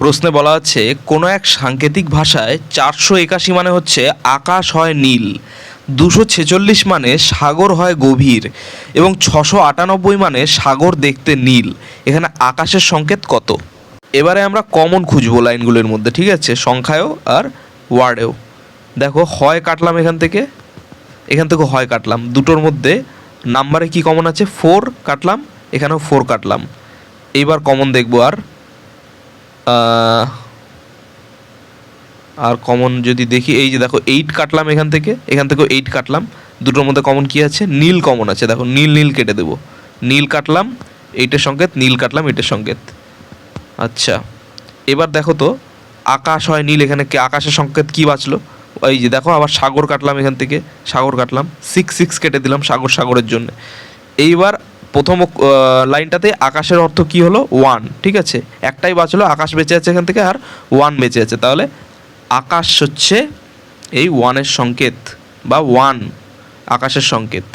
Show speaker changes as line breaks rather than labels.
প্রশ্নে বলা আছে কোনো এক সাংকেতিক ভাষায় চারশো একাশি মানে হচ্ছে আকাশ হয় নীল, দুশো ছেচল্লিশ মানে সাগর হয় গভীর, এবং ছশো আটানব্বই মানে সাগর দেখতে নীল। এখানে আকাশের সংকেত কত? এবারে আমরা কমন খুঁজবো লাইনগুলোর মধ্যে, ঠিক আছে? সংখ্যায়ও আর ওয়ার্ডেও দেখো, হয় কাটলাম এখান থেকে এখান থেকে হয় কাটলাম। দুটোর মধ্যে নাম্বারে কি কমন আছে? ফোর কাটলাম, এখানেও ফোর কাটলাম। এইবার কমন দেখব আর আর কমন যদি দেখি, এই যে দেখো এইট কাটলাম এখান থেকে, এখান থেকেও এইট কাটলাম। দুটোর মধ্যে কমন কি আছে? নীল কমন আছে। দেখো, নীল নীল কেটে দেবো। নীল কাটলাম এইটের সংকেত, নীল কাটলাম এইটের সংকেত। আচ্ছা এবার দেখো তো, আকাশ হয় নীল, এখানে আকাশের সংকেত কি বাঁচলো? এই যে দেখো, আবার সাগর কাটলাম এখান থেকে, সাগর কাটলাম। সিক্স সিক্স কেটে দিলাম সাগর, সাগরের জন্য। এইবার প্রথম লাইনটাতে আকাশের অর্থ কি হলো? ওয়ান ঠিক আছে? একটাই বাঁচলো আকাশ বেঁচে আছে এখান থেকে আর ওয়ান বেঁচে আছে। তাহলে আকাশ হচ্ছে এই ওয়ানের সংকেত বা ওয়ান আকাশের সংকেত।